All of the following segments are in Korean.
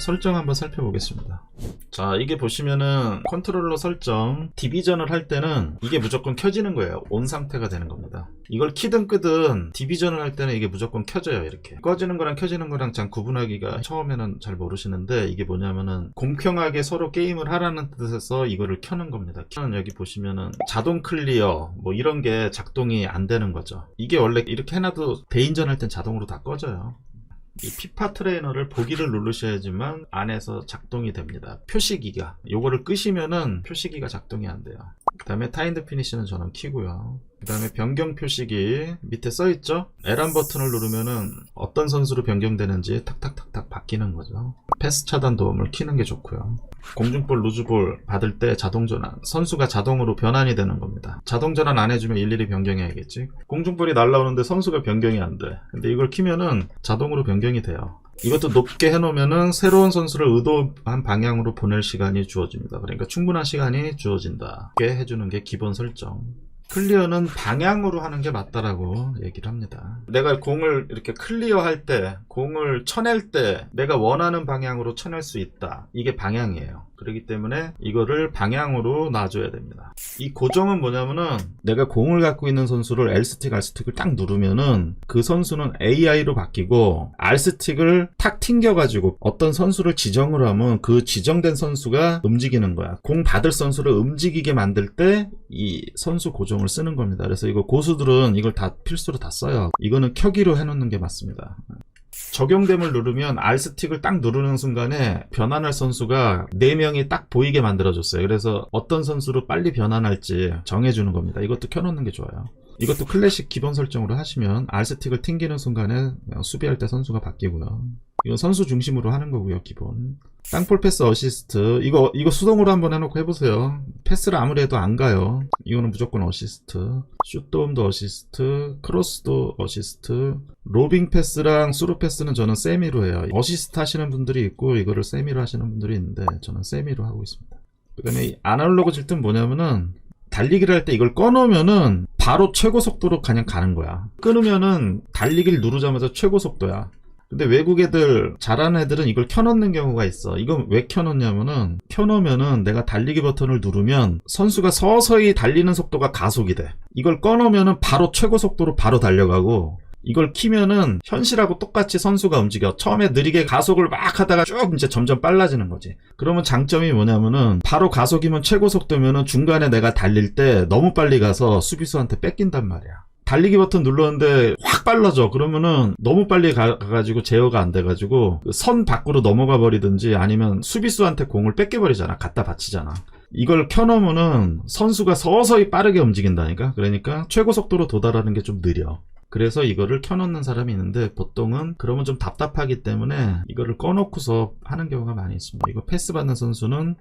설정 한번 살펴보겠습니다. 자, 이게 보시면은 컨트롤러 설정 디비전을 할 때는 이게 무조건 켜지는 거예요. 온 상태가 되는 겁니다. 이걸 키든 끄든 디비전을 할 때는 이게 무조건 켜져요. 이렇게 꺼지는 거랑 켜지는 거랑 참 구분하기가 처음에는 잘 모르시는데 이게 뭐냐면은 공평하게 서로 게임을 하라는 뜻에서 이거를 켜는 겁니다. 켜는 여기 보시면은 자동 클리어 뭐 이런 게 작동이 안 되는 거죠. 이게 원래 이렇게 해놔도 대인전 할 땐 자동으로 다 꺼져요. 이 피파 트레이너를 보기를 누르셔야지만 안에서 작동이 됩니다. 표시기가. 요거를 끄시면은 표시기가 작동이 안 돼요. 그 다음에 타인드 피니시는 저는 키고요. 그 다음에 변경 표시기 밑에 써있죠? L1 버튼을 누르면은 어떤 선수로 변경되는지 탁탁탁탁 바뀌는 거죠. 패스 차단 도움을 키는 게 좋고요. 공중볼, 루즈볼 받을 때 자동 전환. 선수가 자동으로 변환이 되는 겁니다. 자동 전환 안 해주면 일일이 변경해야겠지. 공중볼이 날라오는데 선수가 변경이 안 돼. 근데 이걸 키면은 자동으로 변경이 돼요. 이것도 높게 해놓으면은 새로운 선수를 의도한 방향으로 보낼 시간이 주어집니다. 그러니까 충분한 시간이 주어진다. 이렇게 해주는 게 기본 설정. 클리어는 방향으로 하는 게 맞다라고 얘기를 합니다. 내가 공을 이렇게 클리어할 때, 공을 쳐낼 때 내가 원하는 방향으로 쳐낼 수 있다. 이게 방향이에요. 그렇기 때문에 이거를 방향으로 놔줘야 됩니다. 이 고정은 뭐냐면은 내가 공을 갖고 있는 선수를 L스틱, R스틱을 딱 누르면은 그 선수는 AI로 바뀌고 R스틱을 탁 튕겨가지고 어떤 선수를 지정을 하면 그 지정된 선수가 움직이는 거야. 공 받을 선수를 움직이게 만들 때 이 선수 고정을 쓰는 겁니다. 그래서 이거 고수들은 이걸 다 필수로 다 써요. 이거는 켜기로 해놓는 게 맞습니다. 적용됨을 누르면 R스틱을 딱 누르는 순간에 변환할 선수가 4명이 딱 보이게 만들어줬어요. 그래서 어떤 선수로 빨리 변환할지 정해주는 겁니다. 이것도 켜놓는 게 좋아요. 이것도 클래식 기본 설정으로 하시면 R스틱을 튕기는 순간에 수비할 때 선수가 바뀌고요. 이건 선수 중심으로 하는 거고요, 기본. 땅볼 패스 어시스트. 이거, 이거 수동으로 한번 해놓고 해보세요. 패스를 아무리 해도 안 가요. 이거는 무조건 어시스트. 슛도움도 어시스트. 크로스도 어시스트. 로빙 패스랑 수루 패스는 저는 세미로 해요. 어시스트 하시는 분들이 있고, 이거를 세미로 하시는 분들이 있는데, 저는 세미로 하고 있습니다. 그 다음에 이 아날로그 질은 뭐냐면은, 달리기를 할 때 이걸 꺼놓으면은 바로 최고 속도로 그냥 가는 거야. 끊으면은 달리기를 누르자마자 최고 속도야. 근데 외국 애들 잘하는 애들은 이걸 켜놓는 경우가 있어. 이건 왜 켜놓냐면은 켜놓으면은 내가 달리기 버튼을 누르면 선수가 서서히 달리는 속도가 가속이 돼. 이걸 꺼놓으면은 바로 최고 속도로 바로 달려가고 이걸 키면은 현실하고 똑같이 선수가 움직여. 처음에 느리게 가속을 막 하다가 쭉 이제 점점 빨라지는 거지. 그러면 장점이 뭐냐면은 바로 가속이면 최고 속도면은 중간에 내가 달릴 때 너무 빨리 가서 수비수한테 뺏긴단 말이야. 달리기 버튼 눌렀는데 확 빨라져. 그러면은 너무 빨리 가, 가지고 제어가 안 돼가지고 그선 밖으로 넘어가 버리든지 아니면 수비수한테 공을 뺏겨버리잖아. 갖다 바치잖아. 이걸 켜놓으면은 선수가 서서히 빠르게 움직인다니까. 그러니까 최고 속도로 도달하는 게 좀 느려. 그래서 이거를 켜놓는 사람이 있는데 보통은 그러면 좀 답답하기 때문에 이거를 꺼놓고서 하는 경우가 많이 있습니다. 이거 패스 받는 선수는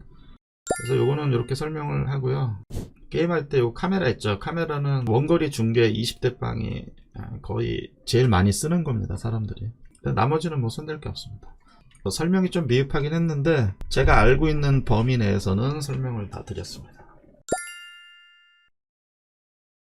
그래서 요거는 이렇게 설명을 하고요. 게임할 때 요 카메라 있죠. 카메라는 원거리 중계 20대 빵이 거의 제일 많이 쓰는 겁니다. 사람들이. 나머지는 뭐 손댈 게 없습니다. 뭐 설명이 좀 미흡하긴 했는데 제가 알고 있는 범위 내에서는 설명을 다 드렸습니다.